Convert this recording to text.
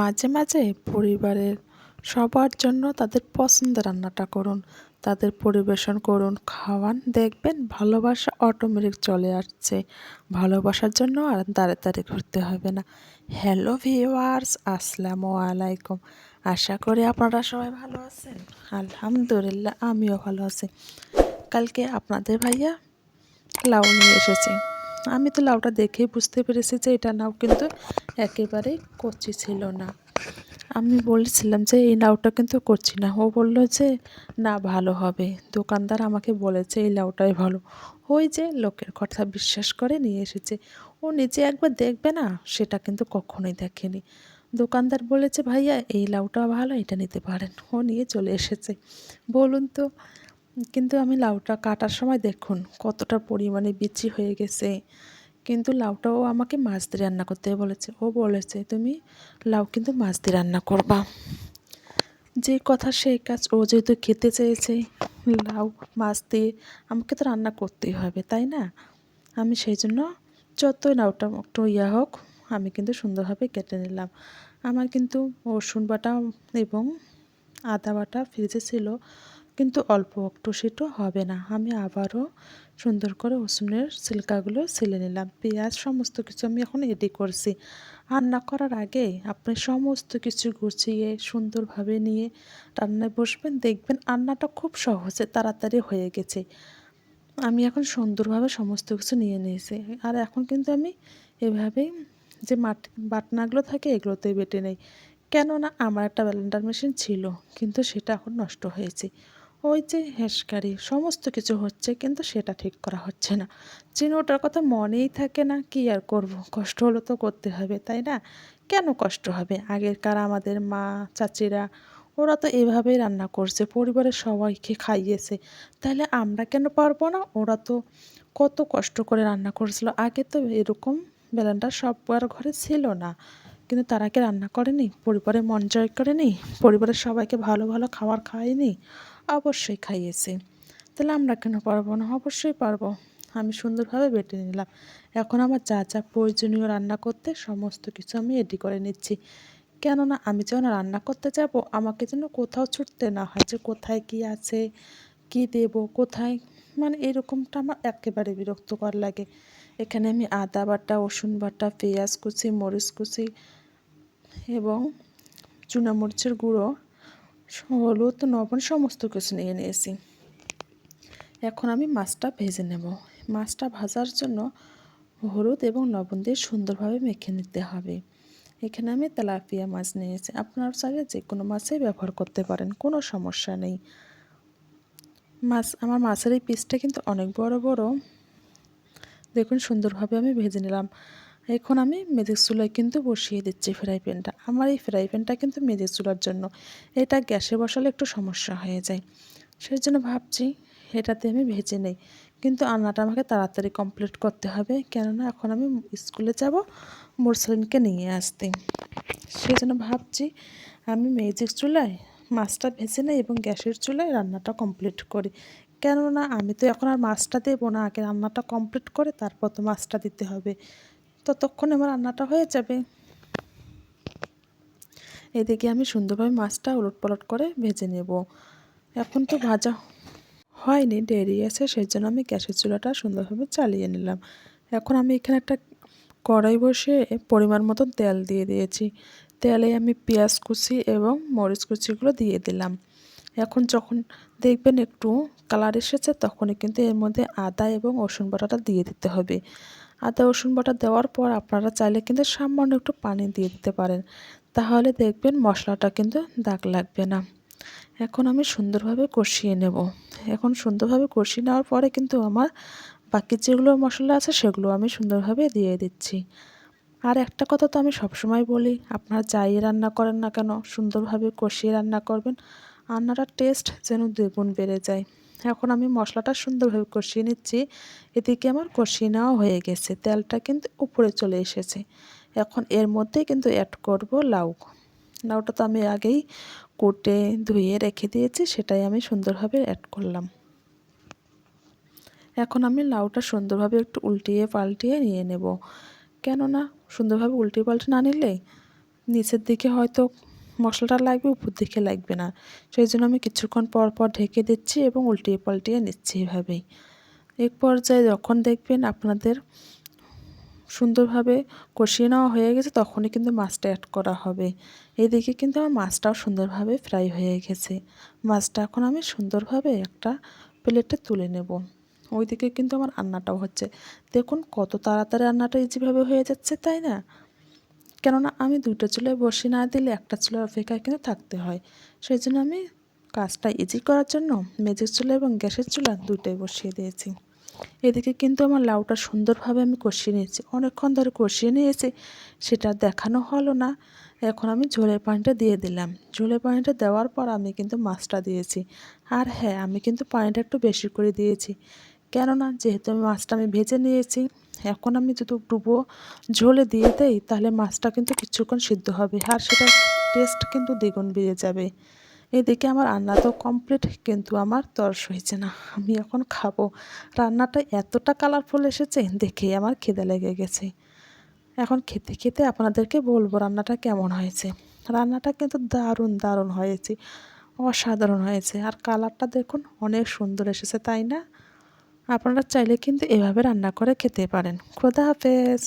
মাঝে মাঝে পরিবারের সবার জন্য তাদের পছন্দের রান্নাটা করুন। তাদের পরিবেশন করুন, খাওয়ান, দেখবেন ভালোবাসা অটোমেটিক চলে আসছে। ভালোবাসার জন্য আর দাঁড়িয়ে ঘুরতে হবে না। হ্যালো ভিওয়ার্স আসসালামু আলাইকুম। আশা করি আপনারা সবাই ভালো আছেন। আলহামদুলিল্লাহ, আমিও ভালো আছি। কালকে আপনাদের ভাইয়া লাউ নিয়ে এসেছি। আমি তো লাউটা দেখেই বুঝতে পেরেছি যে এটা লাউ কিন্তু একেবারেই কচি ছিল না। আমি বলেছিলাম যে এই লাউটা কিন্তু করছি না। ও বলল যে, না, ভালো হবে। দোকানদার আমাকে বলেছে, এই লাউটাই ভালো। ওই যে লোকের কথা বিশ্বাস করে নিয়ে এসেছে। ও নিজে একবার দেখবে না, সেটা কিন্তু কখনোই দেখেনি। দোকানদার বলেছে, ভাইয়া, এই লাউটা ভালো, এটা নিতে পারেন। ও নিয়ে চলে এসেছে। বলুন তো কিন্তু আমি লাউটা কাটার সময় দেখুন, কতটা পরিমাণে বিচি হয়ে গেছে। কিন্তু লাউটাও আমাকে মাছ দিয়ে রান্না করতে বলেছে। ও বলেছে, তুমি লাউ কিন্তু মাছ দিয়ে রান্না করবা। যে কথা সেই কাজ ও যেহেতু খেতে চেয়েছে, লাউ, মাছ দিয়ে আমাকে তো রান্না করতেই হবে, তাই না? আমি সেই জন্য যতই লাউটা একটু ইয়া হোক, আমি কিন্তু সুন্দরভাবে কেটে নিলাম। আমার কিন্তু রসুন বাটা এবং আদা বাটা ফ্রিজে ছিল। কিন্তু অল্প একটু সেটু হবে না। আমি আবারও সুন্দর করে রসুনের সিলকাগুলো ছিলে নিলাম। পেঁয়াজ সমস্ত কিছু আমি এখন রেডি করছি। রান্না করার আগে আপনি সমস্ত কিছু গুছিয়ে, সুন্দরভাবে নিয়ে রান্নায় বসবেন, দেখবেন রান্নাটা খুব সহজে তাড়াতাড়ি হয়ে গেছে। আমি এখন সুন্দরভাবে সমস্ত কিছু নিয়ে নিয়েছি। আর এখন কিন্তু আমি এভাবেই যে মাটি, বাটনাগুলো থাকে এগুলোতেই বেটে নেই। কেননা আমার একটা ব্যালেন্ডার মেশিন ছিল, কিন্তু সেটা এখন নষ্ট হয়েছে। ওই যে হেসকারি, সমস্ত কিছু হচ্ছে কিন্তু সেটা ঠিক করা হচ্ছে না। চিনোটার কথা মনেই থাকে না, কি আর করব? কষ্ট হলো তো করতে হবে, তাই না? কেন কষ্ট হবে? আগেরকার আমাদের মা, চাচিরা, ওরা তো এভাবেই রান্না করছে, পরিবারের সবাইকে খাইয়েছে। তাহলে আমরা কেন পারব না? ওরা তো কত কষ্ট করে রান্না করেছিল। আগে তো এরকম ব্যালেন্ডার সবার ঘরে ছিল না। কিন্তু তারা কি রান্না করেনি? পরিবারে মন জয় করেনি? পরিবারের সবাইকে ভালো ভালো খাবার খাওয়ায়নি অবশ্যই খাইয়েছে। তাহলে আমরা কেন পারব না? অবশ্যই পারব। আমি সুন্দরভাবে বেটে নিলাম। এখন আমার যা যা প্রয়োজনীয় রান্না করতে সমস্ত কিছু আমি রেডি করে নিচ্ছি। কেননা আমি যখন রান্না করতে যাব, আমাকে যেন কোথাও ছুটতে না হয় যে কোথায় কি আছে, কি দেব, কোথায়? মানে এরকমটা আমার একেবারে বিরক্তকর লাগে। এখানে আমি আদা বাটা, রসুন বাটা, পেঁয়াজ কুচি, মরিচ কুচি এবং চুনামরিচের গুঁড়ো হলুদ লবণ সমস্ত কিছু নিয়ে নিয়েছি। এখন আমি মাছটা ভেজে নেব। মাছটা ভাজার জন্য হলুদ এবং লবণ দিয়ে সুন্দরভাবে মেখে নিতে হবে। এখানে আমি তেলাপিয়া মাছ নিয়েছি। আপনার চাইলে যে কোনো মাছই ব্যবহার করতে পারেন, কোনো সমস্যা নেই। মাছ, আমার মাছের এই পিসটা কিন্তু অনেক বড় বড়। দেখুন, সুন্দরভাবে আমি ভেজে নিলাম। এখন আমি মেজিক চুলায় কিন্তু বসিয়ে দিচ্ছি ফ্রাই প্যানটা। আমার এই ফ্রাই প্যানটা কিন্তু মেজিক চুলার জন্য। এটা গ্যাসে বসালে একটু সমস্যা হয়ে যায়। সেই জন্য ভাবছি এটাতে আমি ভেজে নেই। কিন্তু রান্নাটা আমাকে তাড়াতাড়ি কমপ্লিট করতে হবে। কেননা এখন আমি স্কুলে যাব, মোরসালিনকে নিয়ে আসতে। সেই জন্য ভাবছি আমি মেজিক চুলায় মাছটা ভেজে নেই এবং গ্যাসের চুলায় রান্নাটা কমপ্লিট করি। কেননা আমি তো এখন আর মাছটা দেবো না। আগে রান্নাটা কমপ্লিট করে তারপর তো মাছটা দিতে হবে। ততক্ষণে আমার রান্নাটা হয়ে যাবে। এদিকে আমি সুন্দরভাবে মাছটা উলট পালট করে ভেজে নেব। এখন তো ভাজা হয়নি, দেরি আছে সেই জন্য আমি গ্যাসের চুলাটা সুন্দরভাবে চালিয়ে নিলাম। এখন আমি এখানে একটা কড়াই বসে পরিমাণ মতো তেল দিয়ে দিয়েছি। তেলে আমি পেঁয়াজ কুচি এবং মরিচ কুচিগুলো দিয়ে দিলাম। এখন যখন দেখবেন একটু কালার এসেছে, তখনই কিন্তু এর মধ্যে আদা এবং রসুন বাটাটা দিয়ে দিতে হবে। আদা, রসুন বাটা দেওয়ার পর আপনারা চাইলে কিন্তু সামান্য একটু পানি দিয়ে দিতে পারেন। তাহলে দেখবেন মশলাটা কিন্তু দাগ লাগবে না। এখন আমি সুন্দরভাবে কষিয়ে নেব। এখন সুন্দরভাবে কষিয়ে নেওয়ার পরে কিন্তু আমার বাকি যেগুলো মশলা আছে সেগুলো আমি সুন্দরভাবে দিয়ে দিচ্ছি। আর একটা কথা তো আমি সবসময় বলি, আপনারা যাই রান্না করেন না কেন, সুন্দরভাবে কষিয়ে রান্না করবেন। রান্নাটার টেস্ট যেন দ্বিগুণ বেড়ে যায়। এখন আমি মশলাটা সুন্দরভাবে কষিয়ে নিচ্ছি। এদিকে আমার কষিয়ে নেওয়া হয়ে গেছে। তেলটা কিন্তু উপরে চলে এসেছে। এখন এর মধ্যে কিন্তু অ্যাড করব লাউ। লাউটা তো আমি আগেই কুটে, ধুয়ে রেখে দিয়েছি, সেটাই আমি সুন্দরভাবে অ্যাড করলাম। এখন আমি লাউটা সুন্দরভাবে একটু উল্টিয়ে পাল্টিয়ে নিয়ে নেব। কেননা সুন্দরভাবে উল্টিয়ে পাল্টে না নিলে নিচের দিকে হয়তো মশলাটা লাগবে, উপর দিকে লাগবে না। সেই জন্য আমি কিছুক্ষণ পর পর ঢেকে দিচ্ছি এবং উল্টিয়ে পাল্টিয়ে নিচ্ছি এভাবেই। এক পর্যায়ে যখন দেখবেন আপনাদের সুন্দরভাবে কষিয়ে নেওয়া হয়ে গেছে, তখনই কিন্তু মাছটা অ্যাড করা হবে। এদিকে কিন্তু আমার মাছটাও সুন্দরভাবে ফ্রাই হয়ে গেছে। মাছটা এখন আমি সুন্দরভাবে একটা প্লেটে তুলে নেব। ওইদিকে কিন্তু আমার রান্নাটাও হচ্ছে। দেখুন কত তাড়াতাড়ি রান্নাটা ইজিভাবে হয়ে যাচ্ছে, তাই না? কেননা আমি দুটো চুলায় বসিয়ে না দিলে একটা চুলার অপেক্ষায় কিন্তু থাকতে হয়। সেই জন্য আমি কাজটা ইজি করার জন্য মেজের চুলা এবং গ্যাসের চুলা দুটোই বসিয়ে দিয়েছি। এদিকে কিন্তু আমার লাউটা সুন্দরভাবে আমি কষিয়ে নিয়েছি। অনেকক্ষণ ধরে কষিয়ে নিয়েছি, সেটা দেখানো হলো না। এখন আমি ঝোলের পানিটা দিয়ে দিলাম। ঝোলের পানিটা দেওয়ার পর আমি কিন্তু মাছটা দিয়েছি। আর হ্যাঁ আমি কিন্তু পানিটা একটু বেশি করে দিয়েছি। কেননা যেহেতু আমি মাছটা আমি ভেজে নিয়েছি, এখন আমি যদি ডুবো ঝোলে দিয়ে দেই, তাহলে মাছটা কিন্তু কিছুক্ষণ সিদ্ধ হবে আর সেটার টেস্ট কিন্তু দ্বিগুণ বেড়ে যাবে। এদিকে আমার রান্না তো কমপ্লিট কিন্তু আমার তরস হয়েছে না। আমি এখন খাব। রান্নাটা এতটা কালারফুল এসেছে, দেখেই আমার খিদে লেগে গেছে। এখন খেতে খেতে আপনাদেরকে বলব রান্নাটা কেমন হয়েছে। রান্নাটা কিন্তু দারুণ দারুণ হয়েছে। অসাধারণ হয়েছে। আর কালারটা দেখুন, অনেক সুন্দর এসেছে, তাই না? আপনারা চাইলে কিন্তু এভাবে রান্না করে খেতে পারেন। খোদা হাফেজ।